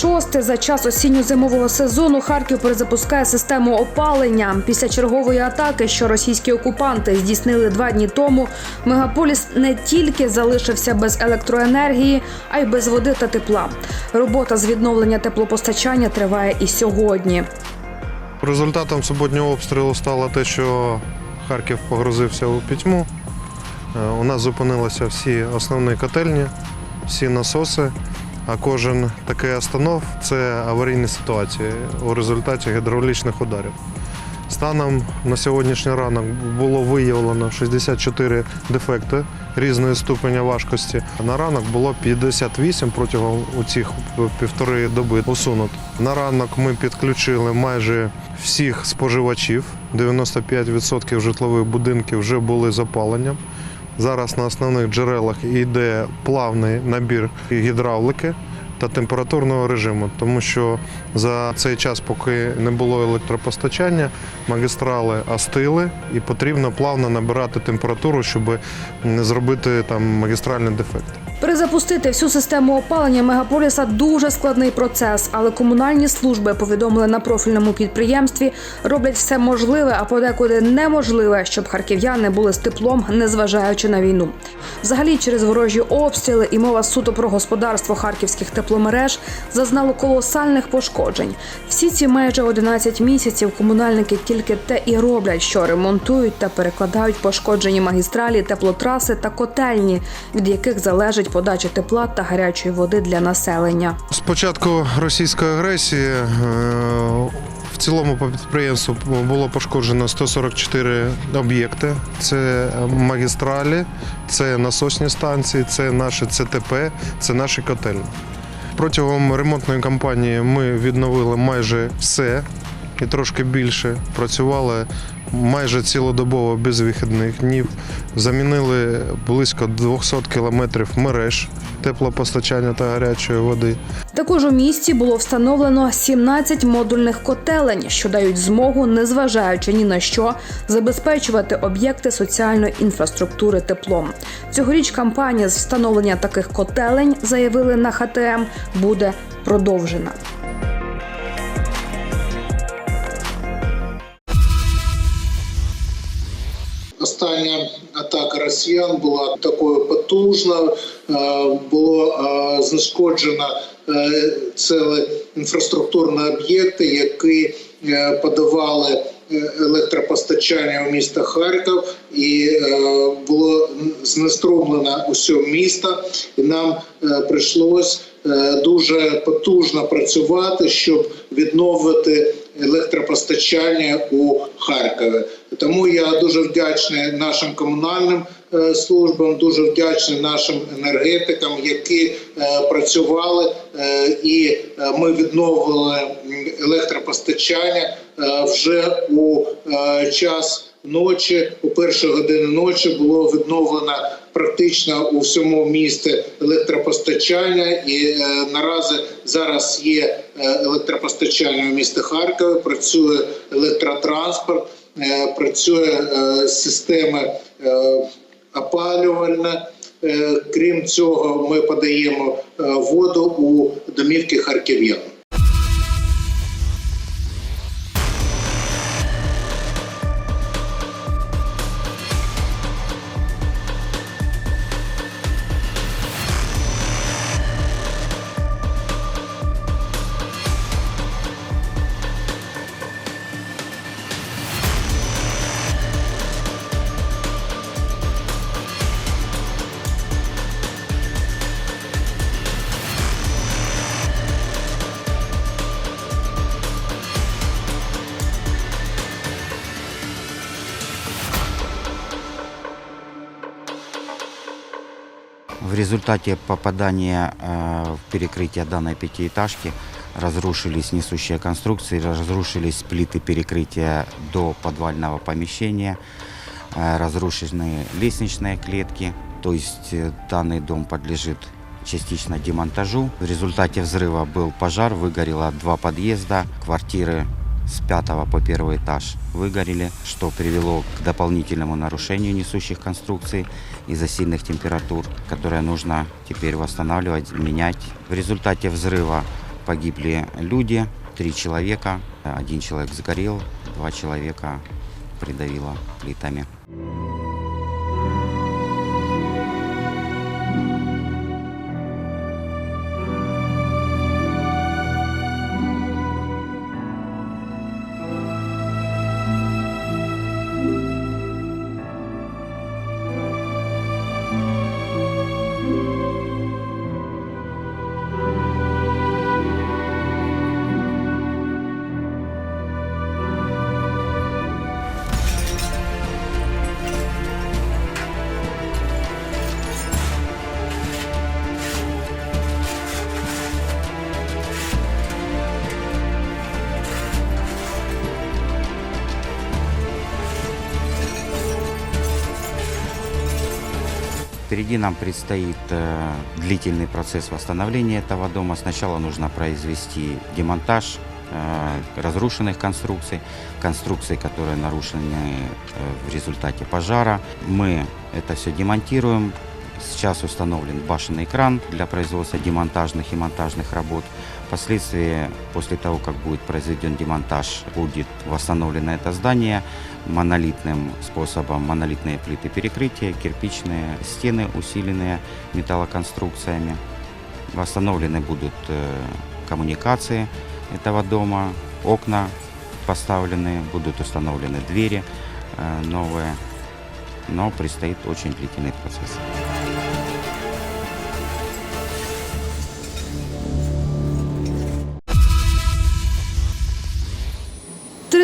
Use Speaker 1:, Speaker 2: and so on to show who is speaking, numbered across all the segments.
Speaker 1: Вшосте за час осінньо-зимового сезону Харків перезапускає систему опалення. Після чергової атаки, що російські окупанти здійснили два дні тому, мегаполіс не тільки залишився без електроенергії, а й без води та тепла. Робота з відновлення теплопостачання триває і сьогодні.
Speaker 2: Результатом суботнього обстрілу стало те, що Харків погрузився у пітьму. Е, У нас зупинилися всі основні котельні, всі насоси, а кожен такий останов це аварійні ситуації у результаті гідравлічних ударів. Станом на сьогоднішній ранок було виявлено 64 дефекти різної ступеня важкості. На ранок було 58 протягом цих півтори доби усунуто. На ранок ми підключили майже всіх споживачів. 95% житлових будинків вже були запаленням. Зараз на основних джерелах йде плавний набір гідравлики та температурного режиму, тому що за цей час, поки не було електропостачання, магістрали остили і потрібно плавно набирати температуру, щоб не зробити там магістральний дефект.
Speaker 1: Перезапустити всю систему опалення мегаполіса дуже складний процес, але комунальні служби повідомили на профільному підприємстві, роблять все можливе, а подекуди неможливе, щоб харків'яни були з теплом, незважаючи на війну. Взагалі, через ворожі обстріли і мова суто про господарство харківських тепломереж зазнало колосальних пошкоджень. Всі ці майже 11 місяців комунальники тільки те і роблять, що ремонтують та перекладають пошкоджені магістралі, теплотраси та котельні, від яких залежить подача тепла та гарячої води для населення.
Speaker 2: З початку російської агресії е, в цілому по підприємству було пошкоджено 144 об'єкти. Це магістралі, це насосні станції, це наші ЦТП, це наші котельні. Протягом ремонтної кампанії ми відновили майже все і трошки більше. Працювали майже цілодобово без вихідних днів. Замінили близько 200 кілометрів мереж теплопостачання та гарячої води.
Speaker 1: Також у місті було встановлено 17 модульних котелень, що дають змогу, незважаючи ні на що, забезпечувати об'єкти соціальної інфраструктури теплом. Цьогоріч кампанія з встановлення таких котелень, заявили на ХТМ, буде продовжена.
Speaker 3: Остання атака росіян була такою потужною, е, було е, знешкоджено е, цілі інфраструктурні об'єкти, які подавали електропостачання у місто Харків, і було знеструмлено усе місто, і нам прийшлось дуже потужно працювати, щоб відновити електропостачання у Харкові. Тому я дуже вдячний нашим комунальним е, службам, дуже вдячний нашим енергетикам, які е, працювали, е, і ми відновили електропостачання вже у час ночі, у перші години ночі було відновлено практично у всьому місті електропостачання, і е, наразі зараз є е, електропостачання в місті Харкові, працює електротранспорт, е, працює система опалювальна. Крім цього, ми подаємо воду у домівки харків'ян.
Speaker 4: В результате попадания э, в перекрытие данной пятиэтажки разрушились несущие конструкции, разрушились плиты перекрытия до подвального помещения, э, разрушены лестничные клетки. То есть э, данный дом подлежит частично демонтажу. В результате взрыва был пожар, выгорело два подъезда, квартиры с пятого по первый этаж выгорели, что привело к дополнительному нарушению несущих конструкций из-за сильных температур, которые нужно теперь восстанавливать, менять. В результате взрыва погибли люди, три человека. Один человек сгорел, два человека придавило плитами. Впереди нам предстоит э, длительный процесс восстановления этого дома. Сначала нужно произвести демонтаж э, разрушенных конструкций, конструкций, которые нарушены э, в результате пожара. Мы это все демонтируем. Сейчас установлен башенный кран для производства демонтажных и монтажных работ. Впоследствии, после того, как будет произведен демонтаж, будет восстановлено это здание монолитным способом, монолитные плиты перекрытия, кирпичные стены, усиленные металлоконструкциями. Восстановлены будут э, коммуникации этого дома, окна поставлены, будут установлены двери э, новые, но предстоит очень длительный процесс.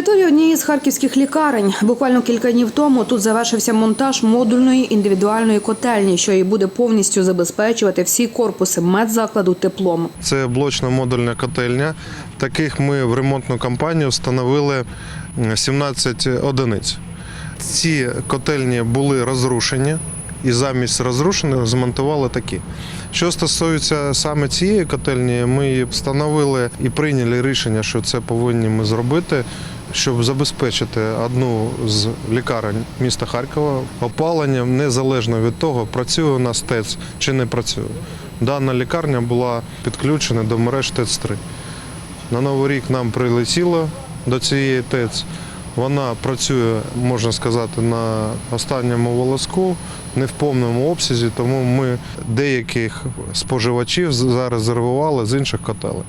Speaker 1: Територія однієї з харківських лікарень. Буквально кілька днів тому тут завершився монтаж модульної індивідуальної котельні, що і буде повністю забезпечувати всі корпуси медзакладу теплом.
Speaker 2: Це блочна модульна котельня. Таких ми в ремонтну кампанію встановили 17 одиниць. Ці котельні були розрушені. І замість розрушених змонтували такі. Що стосується саме цієї котельні, ми встановили і прийняли рішення, що це повинні ми зробити, щоб забезпечити одну з лікарень міста Харкова опаленням незалежно від того, працює у нас ТЕЦ чи не працює. Дана лікарня була підключена до мереж ТЕЦ-3. На Новий рік нам прилетіло до цієї ТЕЦ. Вона працює, можна сказати, на останньому волоску, не в повному обсязі, тому ми деяких споживачів зарезервували з інших котелей.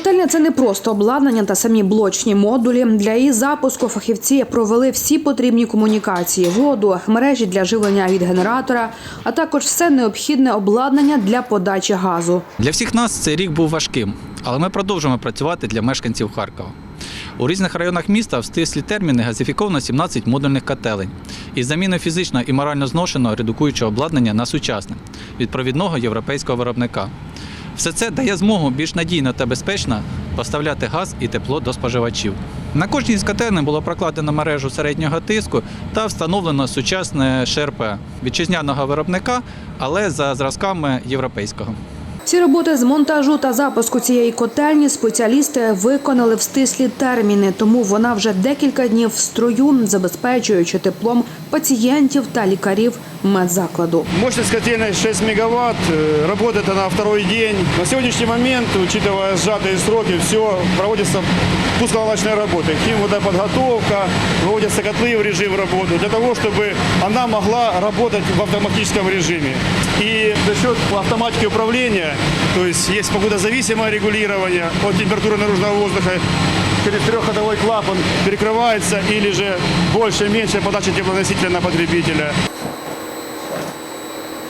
Speaker 1: Котельня це не просто обладнання та самі блочні модулі. Для її запуску фахівці провели всі потрібні комунікації, воду, мережі для живлення від генератора, а також все необхідне обладнання для подачі газу.
Speaker 5: Для всіх нас цей рік був важким, але ми продовжуємо працювати для мешканців Харкова. У різних районах міста в стислі терміни газифіковано 17 модульних котелень із заміною фізично і морально зношеного редукуючого обладнання на сучасне від провідного європейського виробника. Все це дає змогу більш надійно та безпечно поставляти газ і тепло до споживачів. На кожній з котелень було прокладено мережу середнього тиску та встановлено сучасне ШРП вітчизняного виробника, але за зразками європейського.
Speaker 1: Всі роботи з монтажу та запуску цієї котельні спеціалісти виконали в стислі терміни, тому вона вже декілька днів в строю, забезпечуючи теплом пацієнтів та лікарів медзакладу.
Speaker 6: Мощность котельной 6 мегаватт, э, работает она второй день. На сегодняшний момент, учитывая сжатые сроки, все проводится пусконаладочная работа. Химводоподготовка, выводятся котлы в режим работы для того, чтобы она могла работать в автоматическом режиме. И за счет автоматики управления, то есть есть погодозависимое регулирование от температуры наружного воздуха, через трехходовой клапан перекрывается или же больше-меньше подача теплоносителя на потребителя.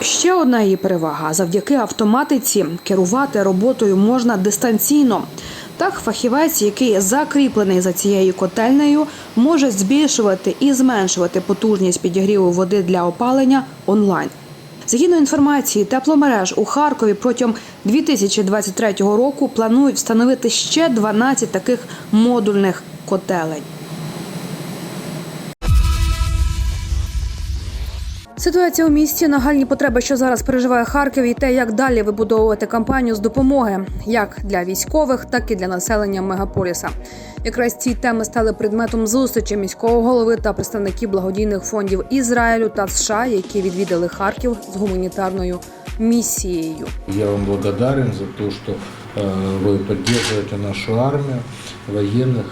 Speaker 1: Ще одна її перевага завдяки автоматиці керувати роботою можна дистанційно. Так, фахівець, який закріплений за цією котельнею, може збільшувати і зменшувати потужність підігріву води для опалення онлайн. Згідно інформації, тепломереж у Харкові протягом 2023 року планують встановити ще 12 таких модульних котелень. Ситуація у місті, нагальні потреби, що зараз переживає Харків, і те, як далі вибудовувати кампанію з допомоги, як для військових, так і для населення мегаполіса. Якраз ці теми стали предметом зустрічі міського голови та представників благодійних фондів Ізраїлю та США, які відвідали Харків з гуманітарною місією.
Speaker 7: Я вам благодарен за то, что э, вы поддерживаете нашу армию, военных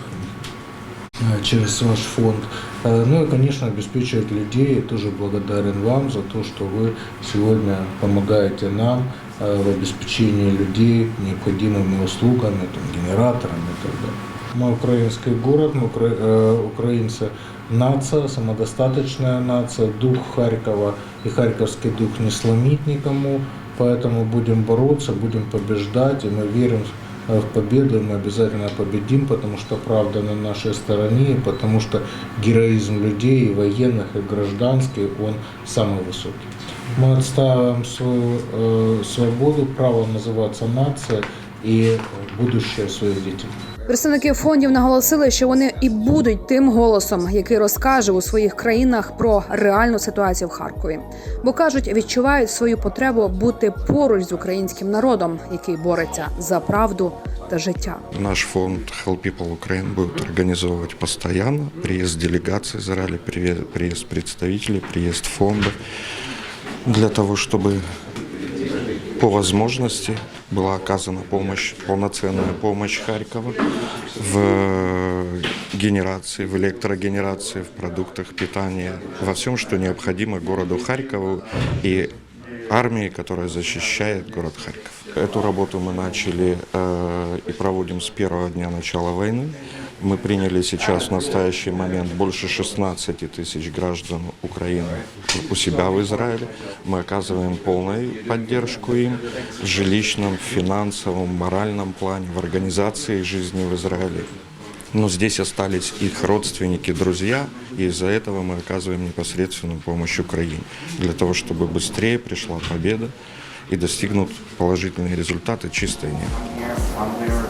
Speaker 7: э, через ваш фонд. Э, Ну и, конечно, обеспечивать людей. Я тоже благодарен вам за то, что вы сегодня помогаете нам э, в обеспечении людей необходимыми услугами, там, генераторами и так далее. Мы украинский город, мы укра- э, украинцы нация, самодостаточная нация, дух Харькова и харьковский дух не сломить никому, поэтому будем бороться, будем побеждать, и мы верим э, в победу, и мы обязательно победим, потому что правда на нашей стороне, и потому что героизм людей, и военных, и гражданский, он самый высокий. Мы отстаиваем свою э, свободу, право называться нацией и будущее своих детей.
Speaker 1: Представники фондів наголосили, що вони і будуть тим голосом, який розкаже у своїх країнах про реальну ситуацію в Харкові. Бо кажуть, відчувають свою потребу бути поруч з українським народом, який бореться за правду та життя.
Speaker 8: Наш фонд Help People Ukraine будет организовывать постоянно приезд делегаций Израиля, приве- приезд представителей, приезд фонда для того, чтобы по возможности была оказана помощь, полноценная помощь Харькова в генерации, в электрогенерации, в продуктах питания, во всем, что необходимо городу Харькову и армии, которая защищает город Харьков. Эту работу мы начали э, и проводим с первого дня начала войны. Мы приняли сейчас в настоящий момент больше 16 тысяч граждан Украины у себя в Израиле. Мы оказываем полную поддержку им в жилищном, финансовом, моральном плане, в организации жизни в Израиле. Но здесь остались их родственники, друзья, и из-за этого мы оказываем непосредственную помощь Украине, для того, чтобы быстрее пришла победа и достигнут положительные результаты чистое небо.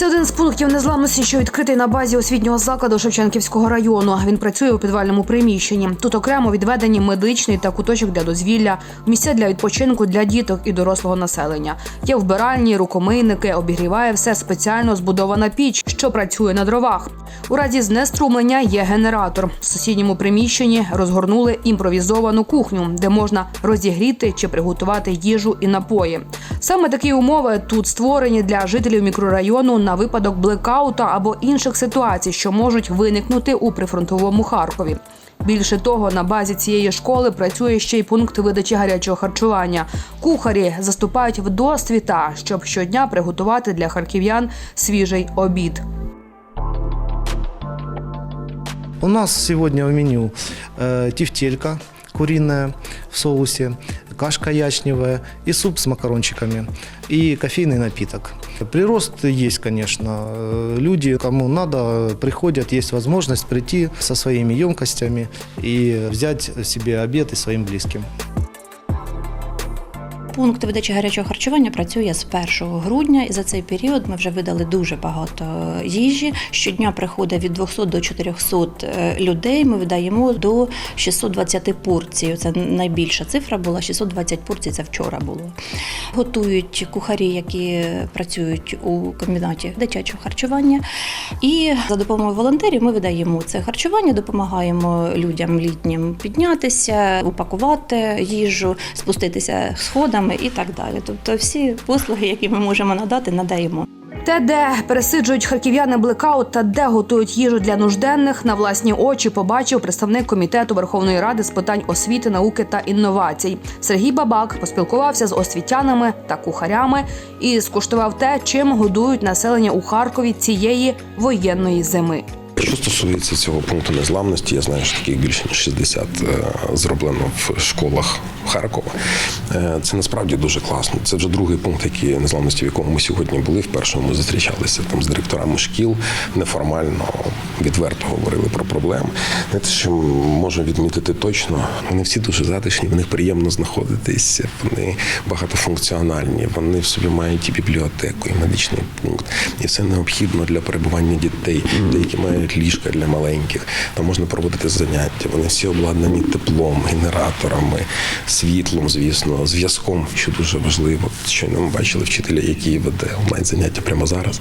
Speaker 1: Це один з пунктів незламності, що відкритий на базі освітнього закладу Шевченківського району. Він працює у підвальному приміщенні. Тут окремо відведені медичний та куточок для дозвілля, місця для відпочинку для діток і дорослого населення. Є вбиральні, рукомийники, обігріває все спеціально збудована піч, що працює на дровах. У разі знеструмлення є генератор. В сусідньому приміщенні розгорнули імпровізовану кухню, де можна розігріти чи приготувати їжу і напої. Саме такі умови тут створені для жителів мікрорайону на випадок блекаута або інших ситуацій, що можуть виникнути у прифронтовому Харкові. Більше того, на базі цієї школи працює ще й пункт видачі гарячого харчування. Кухарі заступають в досвіта, щоб щодня приготувати для харків'ян свіжий обід.
Speaker 9: У нас сегодня в меню э, тефтелька куриная в соусе, кашка ячневая и суп с макарончиками и кофейный напиток. Прирост есть, конечно. Люди, кому надо, приходят, есть возможность прийти со своими емкостями и взять себе обед и своим близким.
Speaker 10: Пункт видачі гарячого харчування працює з 1 грудня, і за цей період ми вже видали дуже багато їжі. Щодня приходить від 200 до 400 е, людей. Ми видаємо до 620 порцій. Це найбільша цифра була. 620 порцій це вчора було. Готують кухарі, які працюють у комбінаті дитячого харчування. І за допомогою волонтерів ми видаємо це харчування, допомагаємо людям літнім піднятися, упакувати їжу, спуститися сходами і так далі. Тобто всі послуги, які ми можемо надати, надаємо.
Speaker 1: Те, де пересиджують харків'яни блекаут та де готують їжу для нужденних, на власні очі побачив представник комітету Верховної Ради з питань освіти, науки та інновацій. Сергій Бабак поспілкувався з освітянами та кухарями і скуштував те, чим годують населення у Харкові цієї воєнної зими.
Speaker 11: Що стосується цього пункту незламності, я знаю, що таких більше ніж 60 е, зроблено в школах Харкова. Е, Це насправді дуже класно. Це вже другий пункт, який незламності, в якому ми сьогодні були. В першому ми зустрічалися там з директорами шкіл, неформально, відверто говорили про проблеми. Знаєте, що можу відмітити точно, вони всі дуже затишні, в них приємно знаходитись, вони багатофункціональні, вони в собі мають і бібліотеку, і медичний пункт, і все необхідно для перебування дітей, деякі мають ліжка для маленьких, там можна проводити заняття. Вони всі обладнані теплом, генераторами, світлом, звісно, зв'язком, що дуже важливо. Щойно ми бачили вчителя, який веде онлайн заняття прямо зараз.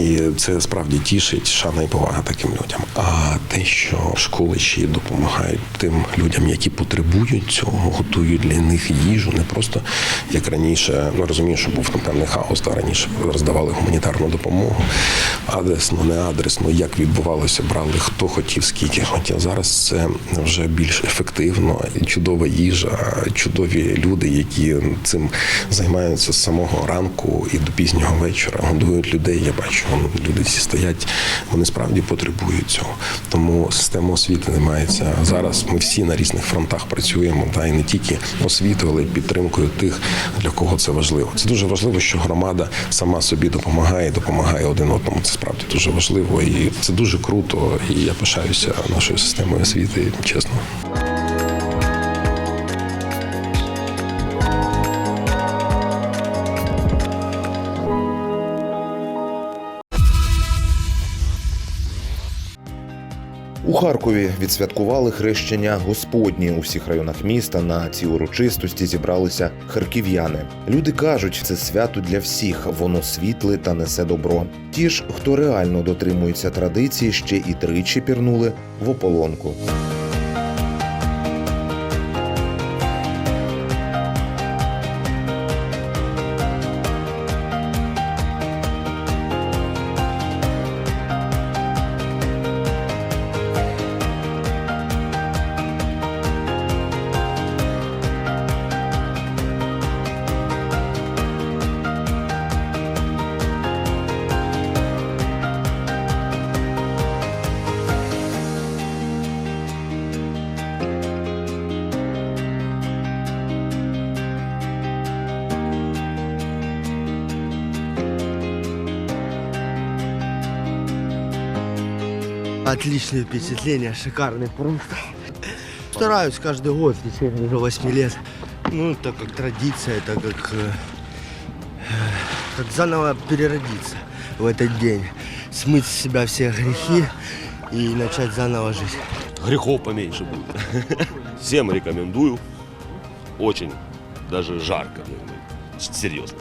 Speaker 11: І це справді тішить шана і повага таким людям. А те, що школи ще допомагають тим людям, які потребують цього, готують для них їжу, не просто як раніше. Ну розумію, що був там певний хаос, та раніше роздавали гуманітарну допомогу, адресно, не адресно, як відбувалося, брали хто хотів, скільки хотів. Зараз це вже більш ефективно, і чудова їжа, чудові люди, які цим займаються з самого ранку і до пізнього вечора, годують людей. Я бачу, люди всі стоять, вони справді потребують цього. Тому система освіти займається зараз. Ми всі на різних фронтах працюємо, та і не тільки освітою, але й підтримкою тих, для кого це важливо. Це дуже важливо, що громада сама собі допомагає, допомагає один одному. Це справді дуже важливо, і це дуже круто. І я пишаюся нашою системою освіти, чесно.
Speaker 12: Харкові відсвяткували хрещення Господні у всіх районах міста. На цій урочистості зібралися харків'яни. Люди кажуть, це свято для всіх, воно світле та несе добро. Ті ж, хто реально дотримується традиції, ще і тричі пірнули в ополонку.
Speaker 13: Отличное впечатление, шикарный просто. Стараюсь каждый год уже 8 лет. Ну, так как традиция, так как, э, как заново переродиться в этот день. Смыть с себя все грехи и начать заново жить.
Speaker 14: грехов поменьше будет. Всем рекомендую. Очень даже жарко. Серьезно.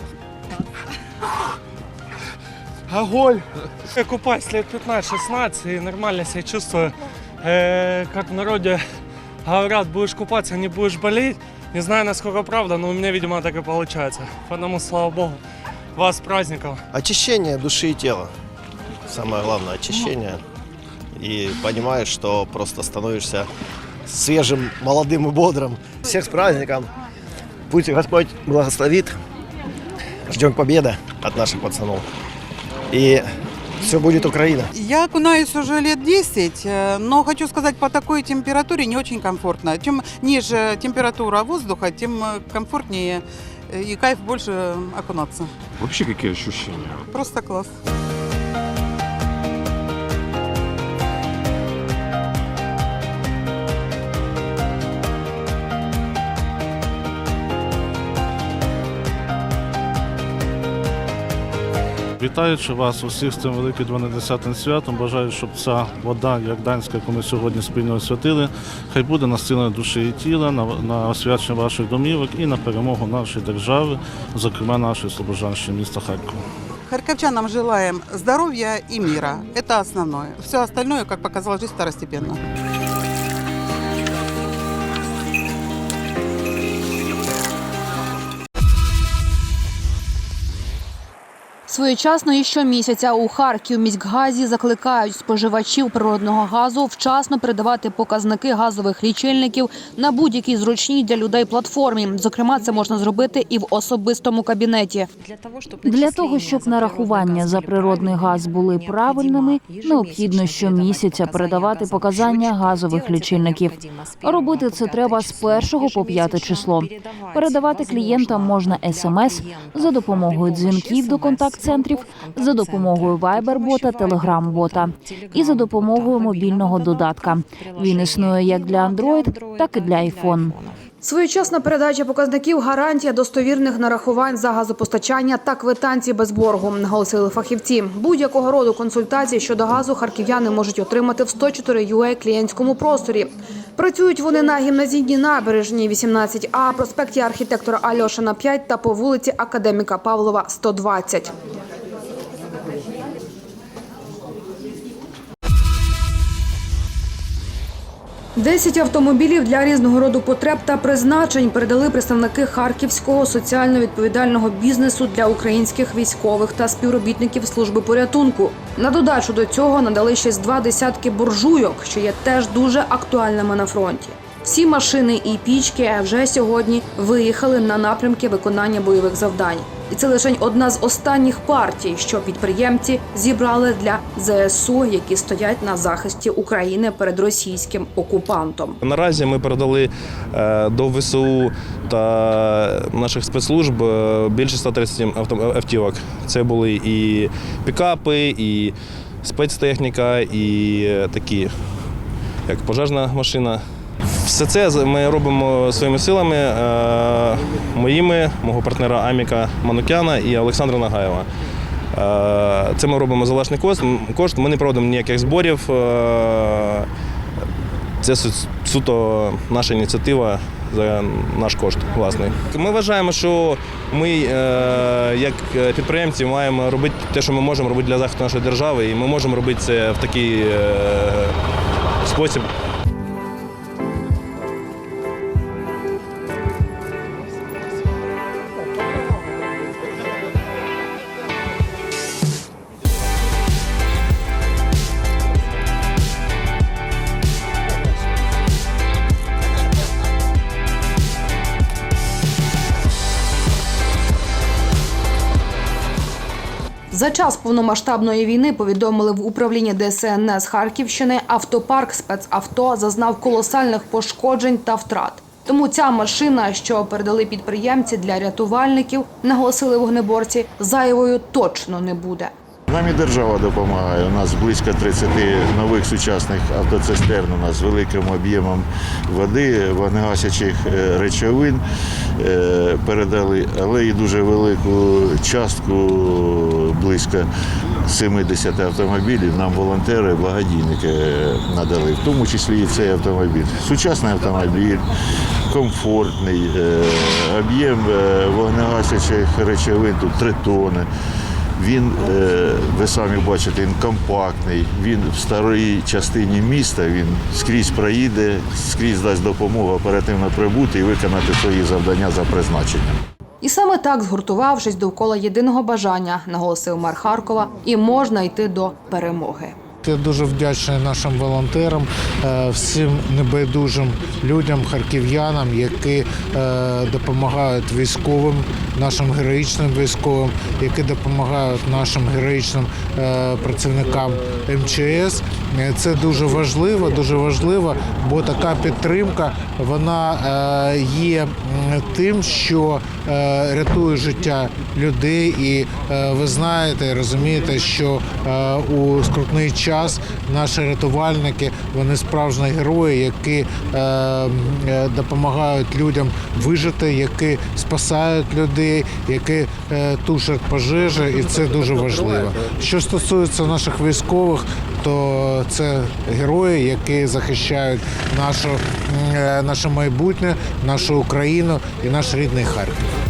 Speaker 13: Огонь!
Speaker 15: Я купаюсь лет 15-16 и нормально себя чувствую. Э, как в народе говорят, будешь купаться, не будешь болеть. Не знаю, насколько правда, но у меня, видимо, так и получается. Потому, слава богу, вас с праздником.
Speaker 13: Очищение души и тела. Самое главное, очищение. И понимаешь, что просто становишься свежим, молодым и бодрым. Всех с праздником. Пусть Господь благословит. Ждем победы от наших пацанов. И все будет Украина.
Speaker 16: Я окунаюсь уже лет 10, э, но хочу сказать, по такой температуре не очень комфортно. Чем ниже температура воздуха, тем э, комфортнее э, и кайф больше окунаться.
Speaker 17: Вообще какие ощущения?
Speaker 16: Просто класс.
Speaker 17: Вітаючи вас усіх з цим великим 12 святом, бажаю, щоб ця вода, як данська, яку ми сьогодні спільно освятили, хай буде насилена душі і тіла, на, на освячення ваших домівок і на перемогу нашої держави, зокрема нашої Слобожанщини, міста Харкова.
Speaker 16: Харьковчанам желаем здоровья и мира. Это основное. Все остальное, как показала жизнь, второстепенно.
Speaker 1: Своєчасно і щомісяця у Харків міськгазі закликають споживачів природного газу вчасно передавати показники газових лічильників на будь-якій зручній для людей платформі. Зокрема, це можна зробити і в особистому кабінеті.
Speaker 18: Для того, щоб нарахування за природний газ були правильними, необхідно щомісяця передавати показання газових лічильників. Робити це треба з 1 по 5 число. Передавати клієнтам можна смс за допомогою дзвінків до контакт-центрів, за допомогою Viber-бота, Telegram-бота і за допомогою мобільного додатка. Він існує як для Android, так і для iPhone.
Speaker 1: Своєчасна передача показників гарантія достовірних нарахувань за газопостачання та квитанції без боргу, наголосили фахівці. Будь-якого роду консультації щодо газу харків'яни можуть отримати в 104 UA клієнтському просторі. Працюють вони на гімназійній набережній 18А, проспекті архітектора Альошина 5 та по вулиці Академіка Павлова 120. Десять автомобілів для різного роду потреб та призначень передали представники харківського соціально відповідального бізнесу для українських військових та співробітників служби порятунку. На додачу до цього надали ще з два десятки буржуйок, що є теж дуже актуальними на фронті. Всі машини і пічки вже сьогодні виїхали на напрямки виконання бойових завдань. І це лише одна з останніх партій, що підприємці зібрали для ЗСУ, які стоять на захисті України перед російським окупантом.
Speaker 19: Наразі ми передали е, до ВСУ та наших спецслужб е, більше 130 авто- автівок. Це були і пікапи, і спецтехніка, і е, такі, як пожежна машина. Все це ми робимо своїми силами, е, моїми, мого партнера Аміка Манукяна і Олександра Нагаєва. Е, Це ми робимо за власний кошт. Ми не проводимо ніяких зборів. Е, Це суто наша ініціатива за наш кошт власний. Ми вважаємо, що ми, як підприємці, маємо робити те, що ми можемо робити для захисту нашої держави, і ми можемо робити це в такий спосіб.
Speaker 1: За час повномасштабної війни повідомили в управлінні ДСНС Харківщини, автопарк спецавто зазнав колосальних пошкоджень та втрат. Тому ця машина, що передали підприємці для рятувальників, наголосили вогнеборці, зайвою точно не буде.
Speaker 20: Нам і держава допомагає. У нас близько 30 нових сучасних автоцистерн у нас з великим об'ємом води, вогнегасячих е, речовин е, передали, але і дуже велику частку, близько 70 автомобілів, нам волонтери, благодійники е, надали, в тому числі і цей автомобіль. Сучасний автомобіль, комфортний, об'єм вогнегасячих речовин тут 3 тони. Він, е, ви самі бачите, він компактний. Він в старій частині міста, він скрізь проїде, скрізь дасть допомогу оперативно прибути і виконати свої завдання за призначенням.
Speaker 1: І саме так, згуртувавшись довкола єдиного бажання, наголосив мер Харкова, і можна йти до перемоги.
Speaker 7: Я дуже вдячний нашим волонтерам, е, всім небайдужим людям, харків'янам, які е, допомагають військовим, нашим героїчним військовим, які допомагають нашим героїчним е, працівникам МЧС. Це дуже важливо, дуже важливо, бо така підтримка вона є тим, що рятує життя людей. І ви знаєте, розумієте, що у скрутний час наші рятувальники вони справжні герої, які е, е, допомагають людям вижити, які спасають людей, які е, тушать пожежі, і це дуже важливо. Що стосується наших військових, то це герої, які захищають нашу, е, наше майбутнє, нашу Україну і наш рідний Харків.